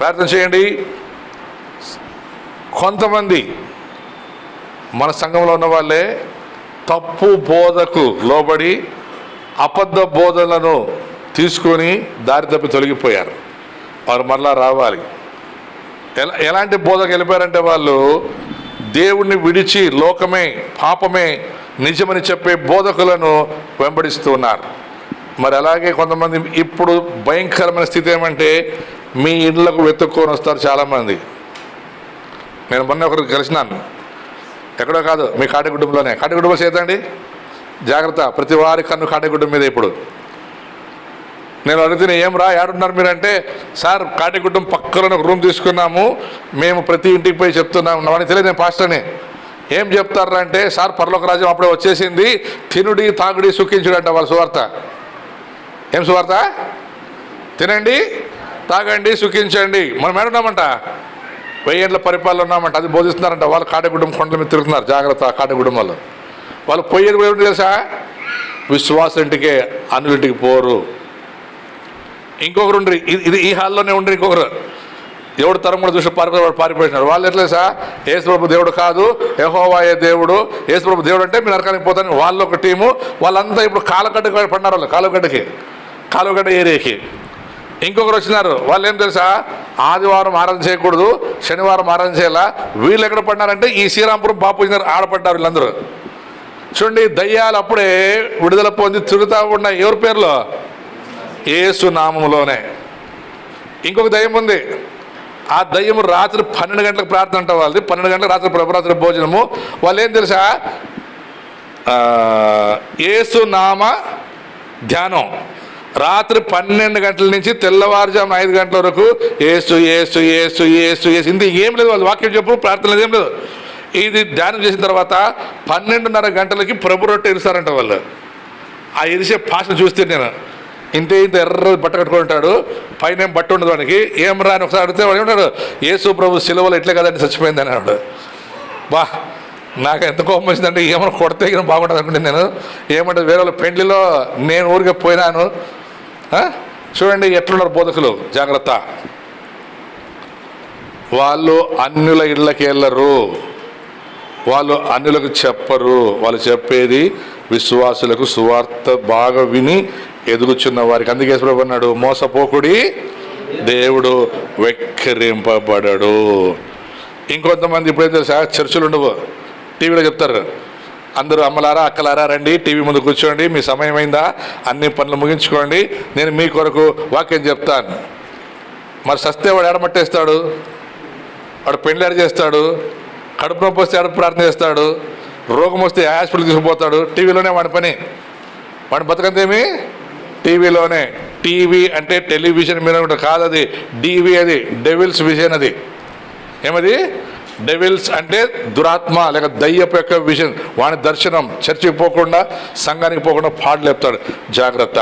ప్రార్థన చేయండి. కొంతమంది మన సంఘంలో ఉన్న వాళ్ళే తప్పు బోధకు లోబడి అబద్ధ బోధనలను తీసుకొని దారి తప్పి తొలగిపోయారు. వారు మరలా రావాలి. ఎలా ఎలాంటి బోధకు వెళ్ళిపోయారంటే వాళ్ళు దేవుణ్ణి విడిచి లోకమే పాపమే నిజమని చెప్పే బోధకులను వెంబడిస్తున్నారు మరి అలాగే కొంతమంది ఇప్పుడు భయంకరమైన స్థితి ఏమంటే మీ ఇళ్ళకు వెతుక్కొని వస్తారు చాలామంది. నేను మొన్న ఒకరికి కలిసినాను. ఎక్కడో కాదు మీ కాటిగుడ్డంలోనే. కాటిగుడ్డం చేతండి జాగ్రత్త ప్రతి వారి కన్ను కాటిగుడ్డం మీద ఇప్పుడు. నేను అడిగితే ఏం రా ఏడున్నారు మీరంటే సార్ కాటిగుడ్డం పక్కన ఒక రూమ్ తీసుకున్నాము. మేము ప్రతి ఇంటికి పోయి చెప్తున్నాము వాడికి తెలియదు నేను పాస్టర్ని. ఏం చెప్తారా అంటే సార్ పరలోక రాజ్యం అప్పుడే వచ్చేసింది. తినుడి తాగుడి సుఖించుడు అంట వాళ్ళ సువార్త. ఏం సువార్త? తినండి. తాగండి సుఖించండి. మనం ఏడున్నామంట వెయ్యేళ్ళ పరిపాలన ఉన్నామంట. అది బోధిస్తున్నారంట. వాళ్ళు కాటగుడ్డం కొండల మీద తిరుగుతున్నారు. జాగ్రత్త కాటగుడ్డం వాళ్ళు వాళ్ళు పోయేది ఏమిటి తెలుసా? విశ్వాస ఇంటికే అన్నింటికి పోరు. ఇంకొకరు ఉండ్రి. ఇది- ఇది ఈ హాల్లోనే ఉండ్రి ఇంకొకరు. దేవుడు తరం కూడా చూసి పారిపోయి వాడు వాళ్ళు ఎట్లా సార్ యేసుప్రభు దేవుడు కాదు. యెహోవాయే దేవుడు. యేసుప్రభు దేవుడు అంటే మీరు నరకానికి పోతాను వాళ్ళు ఒక టీము. వాళ్ళంతా ఇప్పుడు కాలగడ్డకి పడినారు వాళ్ళు. కాలుగడ్డకి. కాలుగడ్డ ఏరియాకి. ఇంకొకరు వచ్చినారు. వాళ్ళు ఏం తెలుసా? ఆదివారం ఆరాధన చేయకూడదు శనివారం ఆరాధన చేయాలా? వీళ్ళు ఎక్కడ పడినారంటే ఈ శ్రీరాంపురం బాపు ఆడపడ్డారు వీళ్ళందరూ. చూడండి దయ్యాలు అప్పుడే విడుదల పొంది తిరుగుతూ ఉన్న ఎవరి పేర్లో? ఏసు నామములోనే. ఇంకొక దయ్యం ఉంది. ఆ దయ్యం రాత్రి పన్నెండు గంటలకు ప్రార్థన అంట వాళ్ళది. పన్నెండు గంటలకు రాత్రి ప్రభరాత్రి భోజనము. వాళ్ళు ఏం తెలుసా? ఏసు నామ ధ్యానం. రాత్రి పన్నెండు గంటల నుంచి తెల్లవారుజామున ఐదు గంటల వరకు ఏసు ఏసు ఏసు ఏసు ఏసు. ఇంత ఏం లేదు వాళ్ళు. వాక్యం చెప్పు ప్రార్థన లేదు ఏం లేదు. ఇది ధ్యానం చేసిన తర్వాత పన్నెండున్నర గంటలకి ప్రభు రొట్టె ఇరుస్తారంట వాళ్ళు. ఆ ఇరిసే భాష చూస్తే నేను. ఇంతే ఇంత ఎర్ర బట్ట కట్టుకొని ఉంటాడు. పైన ఏం బట్ట ఉండదు వాడికి ఏం రా అని ఒకసారి అడిగితే వాడు ఏమంటాడు? యేసు ప్రభు సిలువలు ఇట్లే కదండి చచ్చిపోయింది అని అన్నాడు. బా నాకు ఎంత కోపం వచ్చిందంటే ఏమైనా కొడితే బాగుంటుంది అనుకుంటే నేను. ఏమంటే వేరే వాళ్ళ పెండ్లిలో నేను ఊరికే పోయినాను. చూడండి ఎట్లున్నారు బోధకులు. జాగ్రత్త. వాళ్ళు అన్యుల ఇళ్ళకి వెళ్ళరు. వాళ్ళు అన్యులకు చెప్పరు. వాళ్ళు చెప్పేది విశ్వాసులకు సువార్త బాగా విని ఎదుగుచున్న వారికి. అందుకే అన్నాడు మోసపోకుడి దేవుడు వెక్కిరింపబడడు. ఇంకొంతమంది ఇప్పుడైతే తెలుసా చర్చలు ఉండవు. టీవీలో చెప్తారు అందరూ అమ్మలారా అక్కలారా రండి టీవీ ముందు కూర్చోండి మీ సమయం అయిందా? అన్ని పనులు ముగించుకోండి. నేను మీ కొరకు వాక్యం చెప్తాను. మరి సస్తే వాడు ఎడమట్టేస్తాడు? వాడు పెళ్ళి చేస్తాడు? కడుపు నొప్పి వస్తే ఎడ ప్రార్థన చేస్తాడు? రోగం వస్తే హాస్పిటల్ తీసుకుపోతాడు? టీవీలోనే వాడి పని. వాడి బతకంతేమి టీవీలోనే. టీవీ అంటే టెలివిజన్ మీద కాదు అది. డీవీ అది. డెవిల్స్ విజన్ అది. ఏమది? డెవిల్స్ అంటే దురాత్మ లేక దయ్యపు యొక్క విజన్ వాని దర్శనం చర్చికి పోకుండా సంఘానికి పోకుండా పాటలు చెప్తాడు జాగ్రత్త.